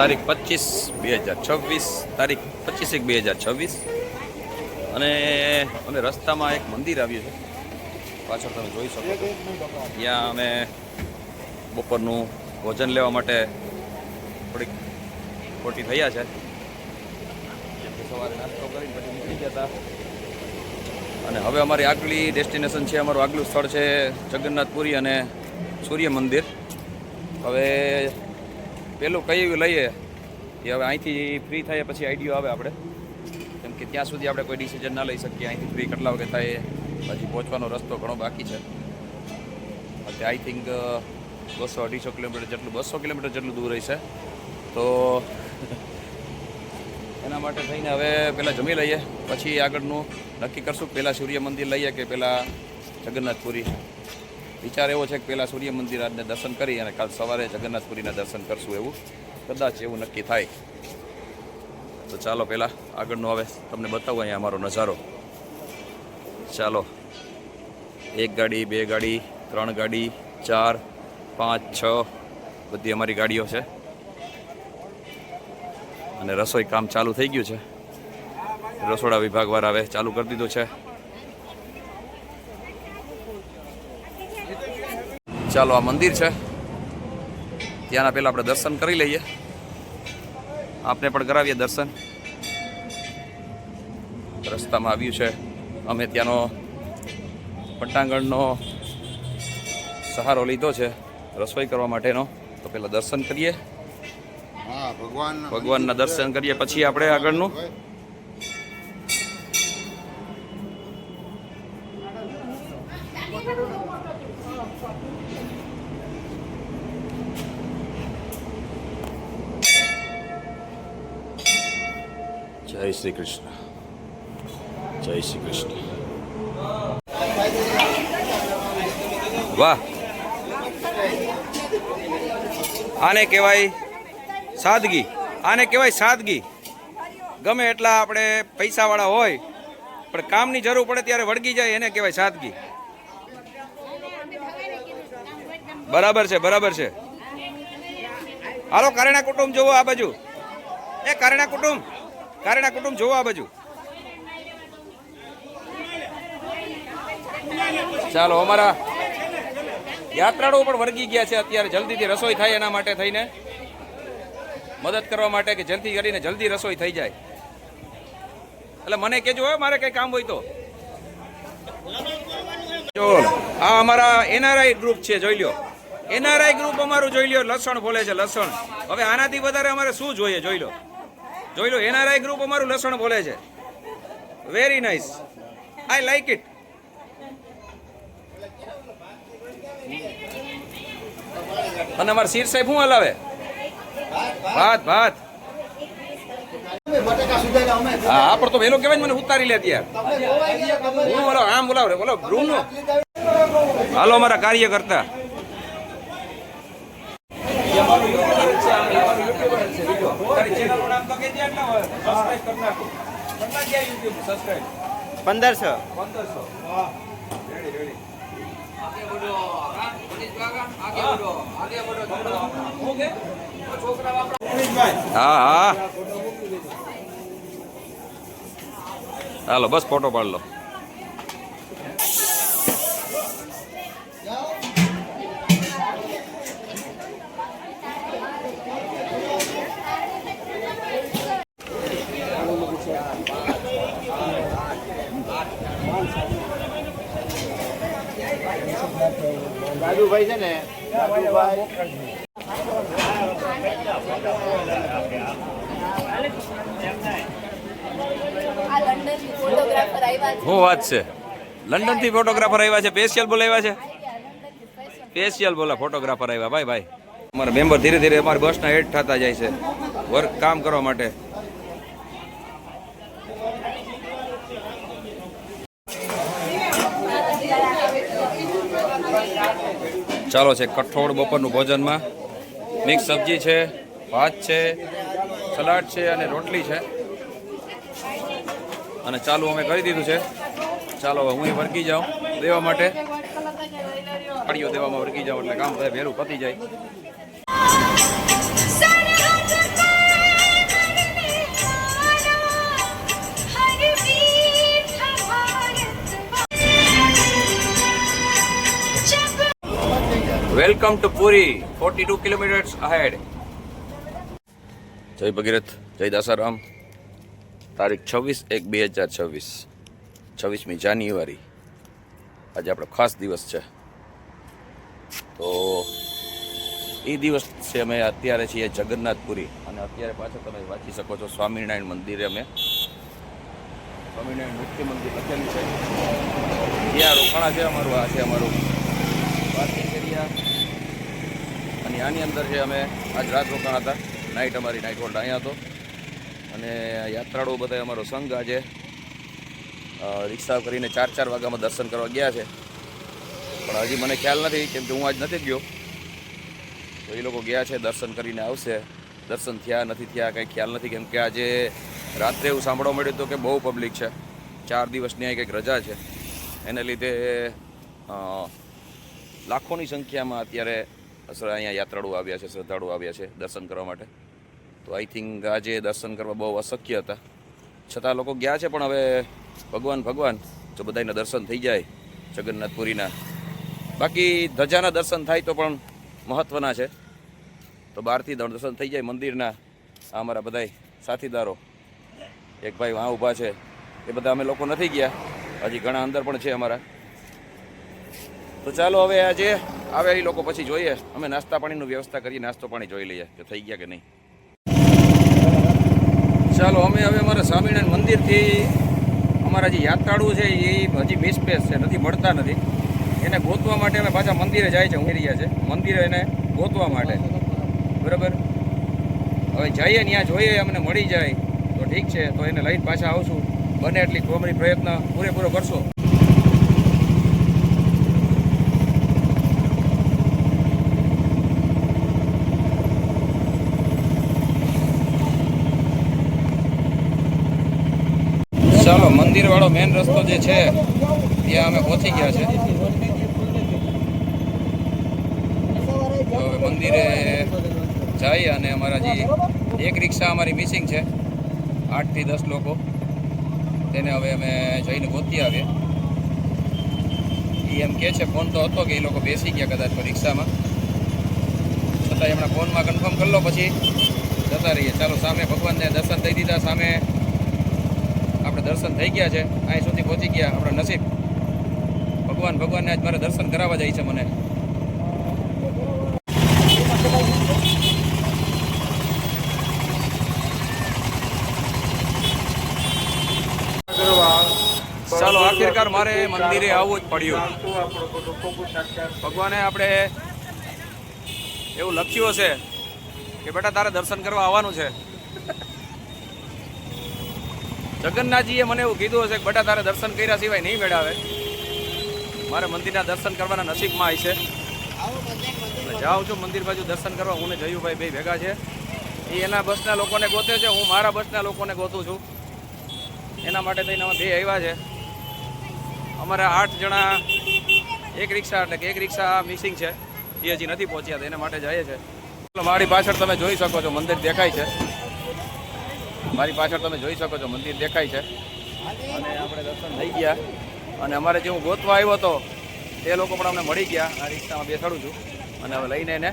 તારીખ પચીસ બે હજાર છવ્વીસ, તારીખ પચીસ એક બે હજાર છવ્વીસ. અને અમે રસ્તામાં એક મંદિર આવ્યું છે પાછળ તમે જોઈ શકો ત્યાં અમે બપોરનું ભોજન લેવા માટે થોડીક ખોટી થયા છે. સવારે નાસ્તો કરીને પછી નીકળી ગયા હતા અને હવે અમારી આગલી ડેસ્ટિનેશન છે, અમારું આગલું સ્થળ છે જગન્નાથપુરી અને સૂર્ય મંદિર. હવે પેલું કયું લઈએ એ હવે અહીંથી ફ્રી થાય પછી આઈડિયો આવે આપણે. કેમ કે ત્યાં સુધી આપણે કોઈ ડિસિઝન ના લઈ શકીએ. અહીંથી ફ્રી કેટલા વાગે થાય પછી પહોંચવાનો રસ્તો ઘણો બાકી છે. અત્યારે આઈ થિંક બસો અઢીસો કિલોમીટર જેટલું, બસો કિલોમીટર જેટલું દૂર રહેશે. તો એના માટે થઈને હવે પહેલાં જમી લઈએ. પછી આગળનું નક્કી કરશું પહેલાં સૂર્ય મંદિર લઈએ કે પહેલાં જગન્નાથપુરી. વિચાર એવો છે કે પહેલાં સૂર્ય મંદિર દર્શન કરી અને કાલ સવારે જગન્નાથપુરીના દર્શન કરશું એવું. કદાચ એવું નક્કી થાય. તો ચાલો પહેલાં આગળનું હવે તમને બતાવું અહીંયા અમારો નજારો. ચાલો. એક ગાડી, બે ગાડી, ત્રણ ગાડી, ચાર, પાંચ, છ. બધી અમારી ગાડીઓ છે. અને રસોઈ કામ ચાલુ થઈ ગયું છે. રસોડા વિભાગવાર હવે ચાલુ કરી દીધું છે. ચાલો આ મંદિર છે. ત્યાંના પહેલાં આપણે દર્શન કરી લઈએ. આપને પણ કરાવીએ દર્શન. રસ્તામાં આવ્યું છે. અમે ત્યાંનો પટ્ટાંગણનો સહારો લીધો છે રસોઈ કરવા માટેનો. તો પહેલાં દર્શન કરીએ. ભગવાન ભગવાનના દર્શન કરીએ પછી આપણે આગળનું. જય શ્રી કૃષ્ણ જય શ્રી કૃષ્ણ વાહ. આને કહેવાય સાદગી. આને કહેવાય સાદગી. ગમે એટલા આપણે પૈસાવાળા હોય, પણ કામની જરૂર પડે ત્યારે વળગી જાય, એને કહેવાય સાદગી. બરાબર છે બરાબર છે. હાલો, કારણા કુટુંબ જોવો આ બાજુ. એ કારણા કુટુંબ. કારણા કુટુંબ જોવો બાજુ. ચાલો, અમારા યાત્રાળુઓ પણ વળગી ગયા છે અત્યારે. જલ્દીથી રસોઈ થાય એના માટે થઈને. મદદ કરવા માટે કે જલ્દી કરીને જલ્દી રસોઈ થઈ જાય. એટલે મને કહેજો હો, મારે કંઈ કામ હોય તો. આ અમારા એનઆરઆઈ ગ્રુપ છે, જોઈ લ્યો. એનઆરઆઈ ગ્રુપ અમારું જોઈ લ્યો, લસણ બોલે છે, લસણ. હવે આનાથી વધારે અમારે શું જોઈએ, જોઈ લો. જોઈ લો એનઆરઆઈ ગ્રુપ અમારું લસણ બોલે છે. Very nice I like it અને અમારા શીર સાહેબ શું હલાવે? ભાત ભાત. હા પણ તો વેલો કહેવાય મને ઉતારી લે ત્યાં હું બોલો, આમ બોલાવ રે બોલો નો. હાલો, અમારા કાર્ય કરતા પંદરસો. હા હા. હાલો બસ ફોટો પાડ લો. દાદુભાઈ છે ને શું વાત છે? લંડનથી ફોટોગ્રાફર આવ્યા છે સ્પેશિયલ બોલાવ્યા છે? સ્પેશિયલ બોલા ફોટોગ્રાફર આવ્યા. ભાઈ ભાઈ. અમારા મેમ્બર ધીરે ધીરે અમારી બસના હેડ થતા જાય છે. વર્ક કામ કરવા માટે. ચાલો છે કઠોળ બપોરનું ભોજનમાં. મિક્સ સબ્જી છે, ભાત છે, સલાડ છે અને રોટલી છે. અને ચાલુ અમે કરી દીધું છે. ચાલો હવે હું વર્ગી જાઉં દેવા માટે. ફળીઓ દેવામાં વર્ગી જાઉં એટલે કામ વહેલું પતી જાય. Welcome to Puri forty two kilometers ahead જય ભગીરથ, જય દાસારામ. તારીખ છવ્વીસ એક બે હજાર છવ્વીસ, છવ્વીસમી જાન્યુઆરી. આજે આપણો ખાસ દિવસ છે. તો એ દિવસ છે અમે અત્યારે છીએ જગન્નાથપુરી. અને અત્યારે પાછળ તમે વાંચી શકો છો સ્વામિનારાયણ મંદિરે અમે. સ્વામિનારાયણ મુખ્ય મંદિર લખેલું છે. ત્યાં રોકાણા છે અમારું, આ છે અમારું. પાર્કિંગ એરિયા આની અંદર છે અમે આજ રાત રોકાણ હતા નાઇટ અમારી નાઇટ હોલ્ડ અહીંયા હતો. અને યાત્રાળુઓ બધા અમારો સંઘ આજે રિક્ષા કરીને ચાર ચાર વાગ્યામાં દર્શન કરવા ગયા છે. પણ હજી મને ખ્યાલ નથી, કેમ કે હું આજ નથી ગયો. તો એ લોકો ગયા છે, દર્શન કરીને આવશે. દર્શન થયા, નથી થયા, કંઈ ખ્યાલ નથી, કેમ કે આજે રાત્રે એવું સાંભળવા મળ્યું હતું કે બહુ પબ્લિક છે. ચાર દિવસની અહીં કંઈક રજા છે. એને લીધે લાખોની સંખ્યામાં અત્યારે અહીંયા યાત્રાળુ આવ્યા છે શ્રદ્ધાળુ આવ્યા છે દર્શન કરવા માટે. તો આઈ થિંક આજે દર્શન કરવા બહુ અશક્ય હતા. છતાં લોકો ગયા છે, પણ હવે ભગવાન ભગવાન, જો બધાના દર્શન થઈ જાય જગન્નાથપુરીના. બાકી ધજાના દર્શન થાય તો પણ મહત્ત્વના છે. તો બહારથી દર્શન થઈ જાય મંદિરના આ અમારા બધાય સાથીદારો. એક ભાઈ વાં ઊભા છે, એ બધા અમે લોકો નથી ગયા. હજી ઘણા અંદર પણ છે અમારા. તો ચાલો હવે આજે આવે એ લોકો પછી જોઈએ. અમે નાસ્તા પાણીનું વ્યવસ્થા કરીએ, નાસ્તો પાણી જોઈ લઈએ કે થઈ ગયા કે નહીં. ચાલો, અમે હવે અમારા સ્વામિનારાયણ મંદિરથી અમારા જે યાત્રાળુ છે એ હજી મિસપેસ છે, નથી, મળતા નથી. એને ગોતવા માટે અમે પાછા મંદિરે જાય છે ઉમેરી રહ્યા છે. મંદિરે એને ગોતવા માટે. બરાબર? હવે જઈએ ત્યાં જોઈએ, અમને મળી જાય. તો ઠીક છે, તો એને લઈને પાછા આવશું. બને એટલી કોમરી પ્રયત્ન પૂરેપૂરો કરશો. ચાલો મંદિર વાળો મેન રસ્તો જે છે, ત્યાં અમે પહોંચી ગયા છે. હવે મંદિરે જઈ અને અમારા જે એક રિક્ષા અમારી મિસિંગ છે, આઠથી દસ લોકો. તેને હવે અમે જઈને ગોતી આવીએ. એ એમ કહે છે, ફોન તો હતો કે એ લોકો બેસી ગયા કદાચ રિક્ષામાં. છતાં એમણે ફોનમાં કન્ફર્મ કરી લો પછી. જતા રહીએ. ચાલો, સામે ભગવાનને દર્શન થઈ દીધા, સામે દર્શન થઈ ગયા છે. અહીં સુધી પહોંચી ગયા આપણા નસીબ. ભગવાન, ભગવાનને આજ મારે દર્શન કરાવવા જાય છે મને. ચાલો, આખિરકાર મારે મંદિરે આવવું જ પડ્યું. ભગવાને આપણે એવું લખ્યું હશે કે બેટા તારે દર્શન કરવા આવવાનું છે. જગન્નાથજીએ મને એવું કીધું હશે કે બટા તારે દર્શન કર્યા સિવાય નહીં મેળાવે. મારે મંદિરના દર્શન કરવાના નસીબમાં આવી છે. જાઉં છું મંદિર બાજુ દર્શન કરવા. હું જયુભાઈ ભાઈ ભેગા છે. એ એના બસના લોકોને ગોતે છે. હું મારા બસના લોકોને ગોતું છું. એના માટે થઈને અમે બે આવ્યા છે. અમારા આઠ જણા એક રિક્ષા એટલે કે એક રિક્ષા મિસિંગ છે. એ હજી નથી પહોંચ્યા એના માટે જઈએ છે. મારી પાછળ તમે જોઈ શકો છો, મંદિર દેખાય છે. મારી પાછળ તમે જોઈ શકો છો, મંદિર દેખાય છે. અને આપણે દર્શન થઈ ગયા. અને અમારે જે હું ગોતવા આવ્યો હતો, તે લોકો પણ અમને મળી ગયા. આ રિક્ષામાં બેસાડું છું. અને હવે લઈને એને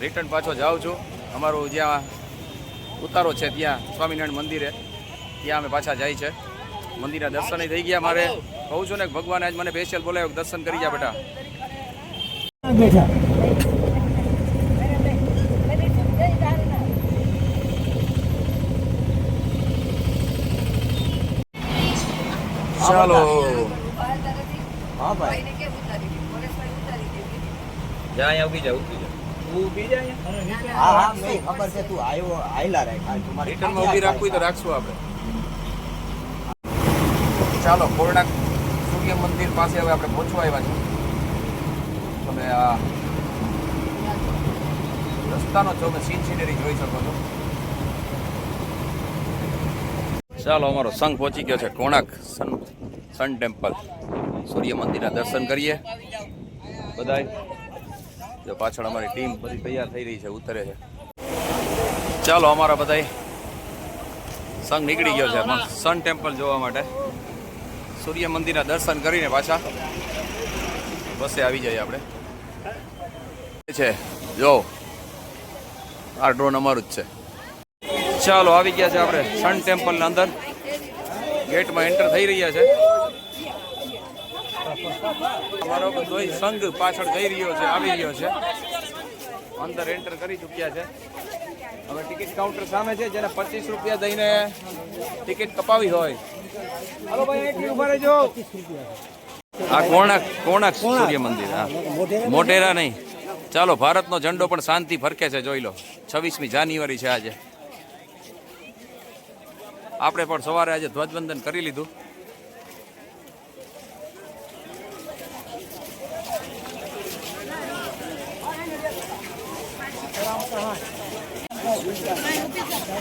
રિટર્ન પાછો જાઉં છું. અમારું જ્યાં ઉતારો છે, ત્યાં સ્વામિનારાયણ મંદિરે, ત્યાં અમે પાછા જાય છે. મંદિરના દર્શન થઈ ગયા મારે. કહું છું ને, ભગવાન આજ મને સ્પેશિયલ બોલાવ્યો દર્શન કરી ગયા બેટા. ચાલો હા ભાઈ. ભાઈને કેમ ઉતારી દીધી? પોલીસભાઈ ઉતારી દીધી. જ્યાં અહીંયા ઊભી જા. ઊભી જા તું ઊભી જા અહીંયા હા હા મેં ખબર છે તું આવ્યો આયલા રાખ આ તમારી રિટર્નમાં ઊભી રાખવું હોય તો રાખશું આપણે. ચાલો કોરડા સૂર્ય મંદિર પાસે હવે આપણે પહોંચવા આવ્યા છીએ. તમે આ રસ્તાનો તમે સીન સિનરી જોઈ શકો છો. ચાલો, અમારો સંઘ પહોંચી ગયો છે કોણાક સન સન ટેમ્પલ. સૂર્ય મંદિરના દર્શન કરીએ. બધાય. જો પાછળ અમારી ટીમ બધી તૈયાર થઈ રહી છે, ઉતરે છે. ચાલો, અમારા બધાય. સંઘ નીકળી ગયો છે સન ટેમ્પલ જોવા માટે. સૂર્ય મંદિરના દર્શન કરીને પાછા બસે આવી જઈએ આપણે. છે, જો, આ ડ્રોન અમારું જ છે. ચાલો આવી ગયા છે આપણે સન ટેમ્પલના અંદર. ગેટમાં એન્ટર થઈ રહ્યા છે. અમારો બધો સંઘ પાછળ જઈ રહ્યો છે આવી રહ્યો છે. અંદર એન્ટર કરી ચૂક્યા છે. હવે ટિકિટ કાઉન્ટર સામે છે જેને પચીસ રૂપિયા દઈને ટિકિટ કપાવી હોય. હાલો ભાઈ અહીંથી ઊભા રહેજો. આ કોણાક કોણાક સૂર્ય મંદિર હા. મોટેરા નહીં. ચાલો ભારતનો ઝંડો પણ શાંતિ ફરકે છે જોઈ લો. છવ્વીસમી જાન્યુઆરી છે આજે. આપણે પણ સવારે આજે ધ્વજવંદન કરી લીધું.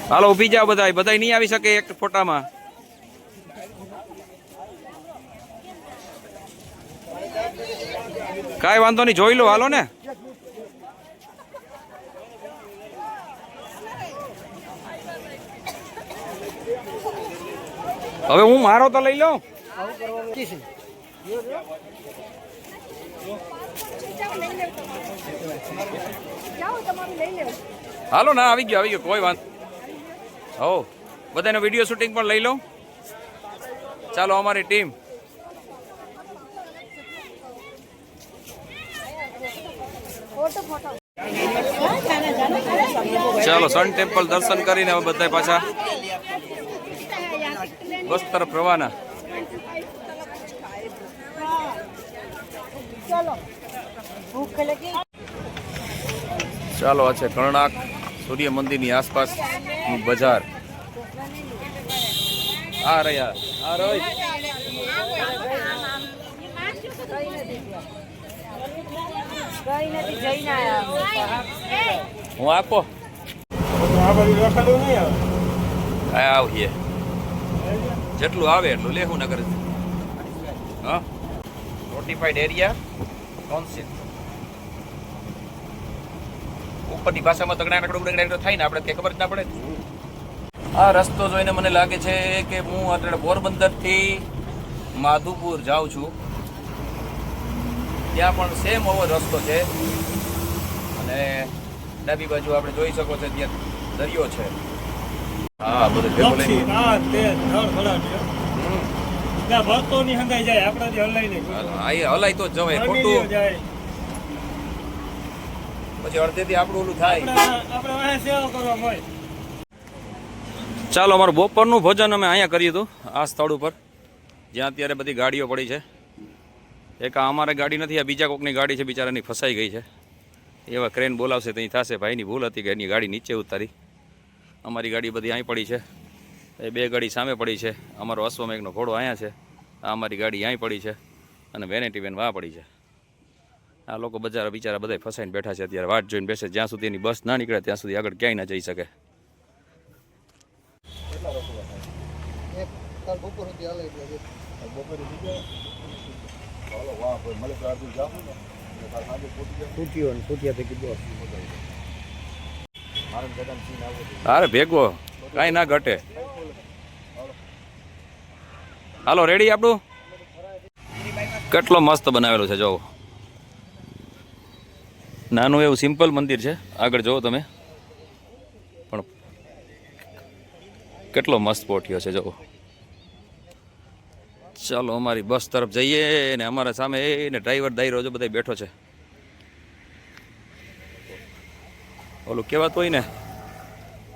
હાલો ઊભી જાઓ બધા બધા નહીં આવી શકે એક ફોટામાં. કાંઈ વાંધો નહીં, જોઈ લો, હાલો ને. હવે હું મારો તો લઈ લઉં. હાલો, ના, આવી ગયો આવી ગયો, કોઈ વાંધો. હો, બધાનો વીડિયો શૂટિંગ પણ લઈ લઉં. ચાલો, અમારી ટીમ ચાલો સન ટેમ્પલ દર્શન કરીને હવે બધા પાછા બસ તરફ રવાના ચાલો આ છે કર્ણાક સૂર્ય મંદિરની આસપાસ બજાર. આ રહ્યા. આ રહી હું આપો. આવીએ જેટલું આવે એટલું લેહુ નગર હા? નોટિફાઈડ એરિયા કોન્સિલ ઉપરની ભાષામાં તગડા નકડું ગગડા થાય ને, આપણે કે ખબર જ ના પડે આ રસ્તો જોઈને મને લાગે છે કે હું અત્યારે પોરબંદરથી માધુપુર જાઉં છું. ત્યાં પણ સેમ ઓવો રસ્તો છે. અને ડાબી બાજુ આપણે જોઈ શકો છો ત્યાં દરિયો છે. હા બધું હા તે ધડ ધડાડ્યો. ત્યાં ભક્તોની હંગાઈ જાય આપણાથી હલાય નહીં હા એ તો જવાય ખોટું. પછી અડધેથી આપણું ઓલું થાય. આપણે આપણે સેવા કરવા મળે ચાલો અમારું બપોરનું ભોજન અમે અહીંયા કર્યું હતું આ સ્થળ ઉપર. જ્યાં અત્યારે બધી ગાડીઓ પડી છે. એક આ અમારે ગાડી નથી આ બીજા કોકની ગાડી છે બિચારાની ફસાઈ ગઈ છે. એવા ક્રેન બોલાવશે ત્યાં થશે. ભાઈની ભૂલ હતી કે એની ગાડી નીચે ઉતારી. અમારી ગાડી બધી અહીં પડી છે. એ બે ગાડી સામે પડી છે. અમારો અશ્વમેઘનો ઘોડો અહીંયા છે. આ અમારી ગાડી અહીં પડી છે અને વેનેટી વેન વા પડી છે. આ લોકો બજારા બિચારા બધા ફસાઈને બેઠા છે. અત્યારે વાટ જોઈને બેસે જ્યાં સુધી એની બસ ના નીકળે ત્યાં સુધી આગળ ક્યાંય ના જઈ શકે. ફૂટ્યો ફૂટ્યા પૈકી બોસ. અરે ભેગો, કાંઈ ના ઘટે. હાલો રેડી આપણું? કેટલો મસ્ત બનાવેલો છે, જોવો. નાનું એવું સિમ્પલ મંદિર છે. આગળ જોવો તમે. પણ કેટલો મસ્ત પોઠિયો છે, જોવો. ચાલો, અમારી બસ તરફ જઈએ ને અમારા સામે એ ને ડ્રાઈવર દાયરો જો બધા બેઠો છે. ઓલું કહેવાતું હોય ને,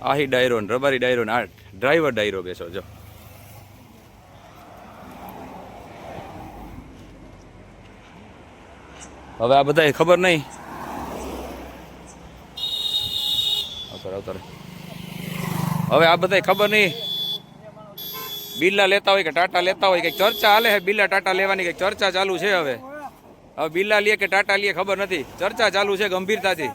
આહી ડાયરો ને રબારી ડાયરો ને આ ડ્રાઈવર ડાયરો બેસો, જો. હવે આ બધા ખબર નહીં આવતર આવતર હવે આ બધા ખબર નહીં બિલ્લા લેતા હોય કે ટાટા લેતા હોય કે ચર્ચા હાલે છે બિલ્લા ટાટા લેવાની કે ચર્ચા ચાલુ છે હવે? હવે બિલ્લા લે કે ટાટા લે ખબર નથી? ચર્ચા ચાલુ છે ગંભીરતાથી.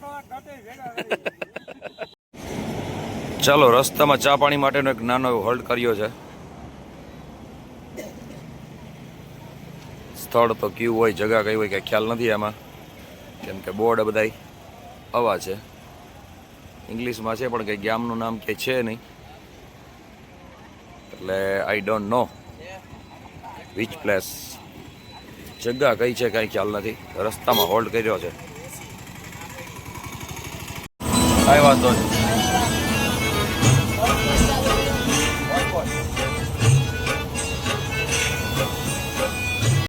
ચાલો, રસ્તામાં ચા પાણી માટેનો એક નાનો હોલ્ડ કર્યો છે. સ્થળ તો કયું હોય, જગા કઈ હોય કંઈ ખ્યાલ નથી એમાં કેમ કે બોર્ડ બધાય આવા છે. ઇંગ્લિશમાં છે, પણ કંઈ ગામનું નામ કે છે નહીં. એટલે I don't know which place જગ્યા કઈ છે, કાંઈ ખ્યાલ નથી. રસ્તામાં હોલ્ડ કર્યો છે. કાંઈ વાંધો નહીં.